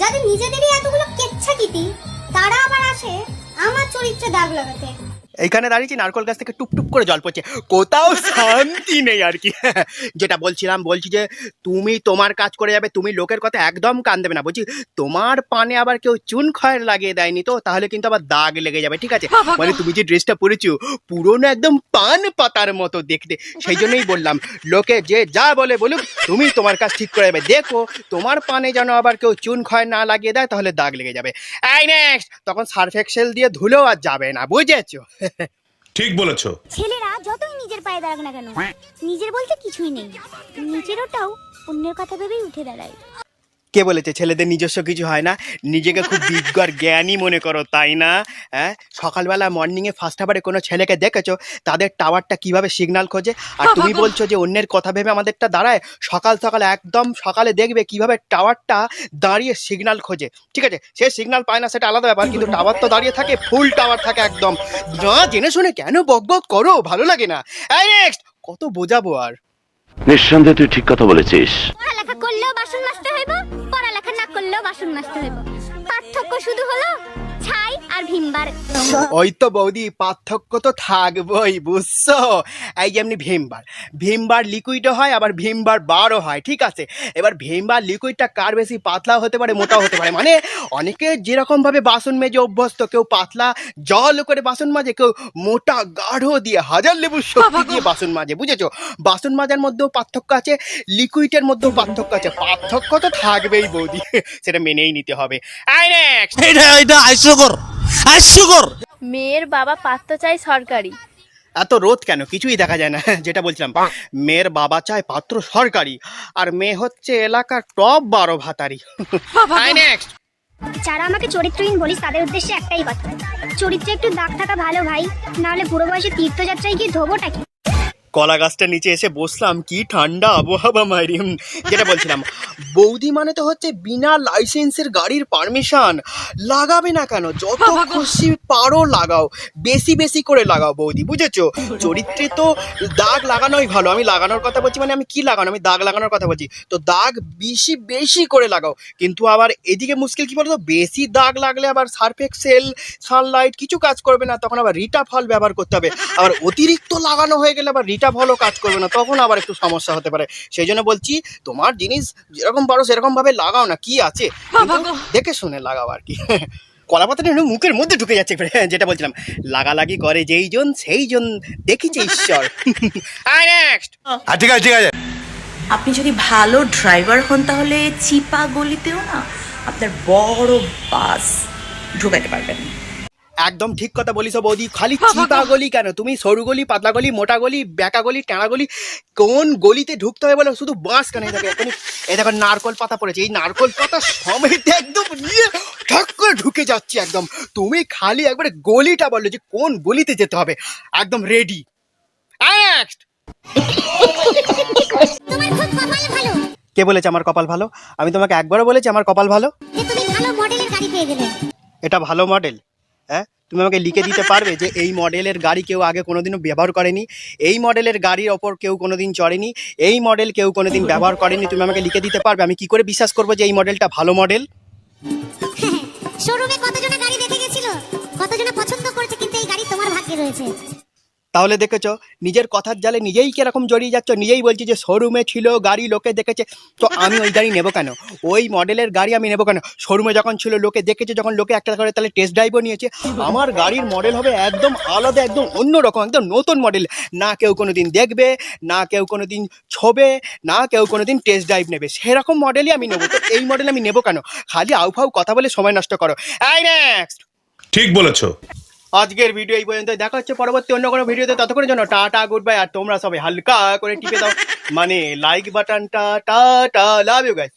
যাদের নিজেদেরই এতগুলো কেচ্ছাকিতি তারা আবার আসে আমার চরিত্রে দাগ লাগাতে। এইখানে দাঁড়িয়েছি নারকল গাছ থেকে টুপ টুপ করে জল পড়ছে। কোথাও শান্তি নেই আর কি। যেটা বলছিলাম বলছি যে তুমি তোমার কাজ করে যাবে তুমি লোকের কথা একদম কান দেবে না। বলছি তোমার পানে আবার কেউ চুন খয়ের লাগিয়ে দেয়নি তো? তাহলে কিন্তু আবার দাগ লেগে যাবে ঠিক আছে? মানে তুমি যে ড্রেসটা পরেছো পুরোনো একদম পান পাতার মতো দেখতে। সেই জন্যই বললাম লোকে যে যা বলে বলুক তুমি তোমার কাজ ঠিক করে যাবে। দেখো তোমার পানে যেন আবার কেউ চুন খয় না লাগিয়ে দেয় তাহলে দাগ লেগে যাবে। আই নেক্সট তখন সার্ফ এক্সেল দিয়ে ধুলেও আর যাবে না বুঝেছ? ঠিক বলেছ। ছেলেরা যতই নিজের পায়ে দাঁড়াক না কেন, নিজের বলতে কিছুই নেই। নিজের ওটাও অন্যের কথা ভেবেই উঠে দাঁড়ায়। কে বলেছে? ছেলেদের নিজস্ব কিছু হয় না। নিজেকে খুব বিজ্ঞ আর জ্ঞানী মনে করো তাই না? হ্যাঁ? সকালবেলা মর্নিংয়ে ফার্স্ট আওয়ারে কোনো ছেলেকে দেখেছ? তাদের টাওয়ারটা কীভাবে সিগনাল খোঁজে? আর তুমি বলছো যে অন্যের কথা ভেবে আমাদেরটা দাঁড়ায়? সকাল সকাল একদম সকালে দেখবে কীভাবে টাওয়ারটা দাঁড়িয়ে সিগনাল খোঁজে। ঠিক আছে? সে সিগনাল পায় না সেটা আলাদা ব্যাপার কিন্তু টাওয়ার তো দাঁড়িয়ে থাকে ফুল টাওয়ার থাকে একদম। না জেনে শুনে কেন বক বক করো? ভালো লাগে না। এই নেক্সট কত বোঝাবো আর। নিঃসন্দেহে তুই ঠিক কথা বলেছিস। করলেও বাসন মাজতে হইব? করলেও বাসন মাজতে হইব। পার্থক্য শুধু হলো আর ভিমবার। ওই তো বৌদি পার্থক্য তো থাকবই বুঝছ? এই যেমনি ভীমবার। ভীমবার লিকুইডও হয় আবার ভীমবার বারও হয় ঠিক আছে? এবার ভীমবার লিকুইডটা কার বেশি পাতলা হতে পারে মোটাও হতে পারে? মানে অনেকে যেরকম ভাবে বাসন মেজে অভ্যস্ত কেউ পাতলা জল করে বাসন মাজে কেউ মোটা গাঢ় দিয়ে হাজার লেবুর শক্তি দিয়ে বাসন মাজে বুঝেছ? বাসন মাজার মধ্যেও পার্থক্য আছে লিকুইডের মধ্যেও পার্থক্য আছে। পার্থক্য তো থাকবেই বৌদি সেটা মেনেই নিতে হবে। আই নেক্সট এটা এটা মেয়ের বাবা পাত্র চাই সরকারি। এত রোদ কেন? কিছুই দেখা যায় না যেটা বলছিলাম। মেয়ের বাবা চায় পাত্র সরকারি আর মেয়ে হচ্ছে এলাকার টপ বারো ভাতারি। নেক্সট যারা আমাকে চরিত্রহীন বলিস তাদের উদ্দেশ্যে একটাই কথা। চরিত্রে একটু দাগ থাকা ভালো ভাই নাহলে পুরো বয়সে তীর্থযাত্রায় গিয়ে ধোবোটা কি? কলা গাছটার নিচে এসে বসলাম কি ঠান্ডা আবহাওয়া মারি হুম, যেটা বলছিলাম। বৌদি মানে তো হচ্ছে বিনা লাইসেন্সের গাড়ির পারমিশন। লাগাবে না কেন? যত খুশি পারো লাগাও। বেশি বেশি করে লাগাও বৌদি বুঝেছ? চরিত্রে তো দাগ লাগানোই ভালো। আমি লাগানোর কথা বলছি মানে আমি কি লাগানো? আমি দাগ লাগানোর কথা বলছি। তো দাগ বেশি বেশি করে লাগাও। কিন্তু আবার এদিকে মুশকিল কি বলতো? বেশি দাগ লাগলে আবার সার্ফ এক্সেল সানলাইট কিছু কাজ করবে না। তখন আবার রিটা ফল ব্যবহার করতে হবে। আবার অতিরিক্ত লাগানো হয়ে গেলে আবার রিটা ফলও কাজ করবে না তখন আবার একটু সমস্যা হতে পারে। সেই জন্য বলছি তোমার জিনিস যেরকম পারো সেরকম ভাবে লাগাও না কি আছে? দেখে শুনে লাগাও আর কি। কলা পাতাটা মুখের মধ্যে ঢুকে যাচ্ছে যেটা বলছিলাম লাগালাগি করে যেই জন সেই জন দেখিছে ঈশ্বর। আর ঠিক আছে ঠিক আছে। আপনি যদি ভালো ড্রাইভার হন তাহলে চিপা গলিতেও না আপনার বড় বাস ঢুকাতে পারবেন। একদম ঠিক কথা বলিস বৌদি। খালি চিপা গলি কেন? তুমি সরু গলি পাতলা গলি মোটা গলি ব্যাকা গলি টেঁড়া গলি কোন গলিতে ঢুকতে হবে বলে? শুধু বাঁশ কেন এখনই এই দেখো নারকল পাতা পড়েছে। এই নারকল পাতা সমেত একদম নিয়ে ঠাক করে ঢুকে যাচ্ছে একদম। তুমি খালি একবারে গলিটা বলল যে কোন গলিতে যেতে হবে। একদম রেডি নেক্সট তোমার খুব কপাল ভালো। কে বলেছে আমার কপাল ভালো? আমি তোমাকে একবারও বলেছি আমার কপাল ভালো। যে তুমি ভালো মডেলের গাড়ি পেয়ে গেলে। এটা ভালো মডেল হ্যাঁ? তুমি আমাকে লিখে দিতে পারবে যে এই মডেলের গাড়ি কেউ আগে কোনোদিনও ব্যবহার করেনি, এই মডেলের গাড়ির ওপর কেউ কোনোদিন চড়েনি, এই মডেল কেউ কোনোদিন ব্যবহার করেনি, তুমি আমাকে লিখে দিতে পারবে। আমি কি করে বিশ্বাস করব যে এই মডেলটা ভালো মডেল? শোরুমে কতজনে গাড়ি দেখে গেছিল? কতজনে পছন্দ করেছে, কিন্তু এই গাড়ি তোমার ভাগ্যে রয়েছে। তাহলে দেখেছ, নিজের কথার জালে নিজেই কীরকম জড়িয়ে যাচ্ছ, নিজেই বলছি যে শোরুমে ছিল গাড়ি, লোকে দেখেছে। তো আমি ওই গাড়ি নেব কেন? ওই মডেলের গাড়ি আমি নেব কেন? শোরুমে যখন ছিল, লোকে দেখেছে, যখন লোকে একটা করে তাহলে টেস্ট ড্রাইভও নিয়েছে। আমার গাড়ির মডেল হবে একদম আলাদা, একদম অন্যরকম, একদম নতুন মডেল না কেউ কোনো দিন দেখবে, না কেউ কোনো দিন ছবে, না কেউ কোনো দিন টেস্ট ড্রাইভ নেবে। সেরকম মডেলই আমি নেব। তো এই মডেল আমি নেব কেন? খালি আউফাউ কথা বলে সময় নষ্ট করো। আই নেক্সট ঠিক বলেছ। আজকের ভিডিও এই পর্যন্ত দেখা হচ্ছে পরবর্তী অন্য কোনো ভিডিওতে ততক্ষণের জন্য টাটা গুড বাই আর তোমরা সবাই হালকা করে টিপে দাও। মানে লাইক বাটনটা টাটা লাভ ইউ গাইস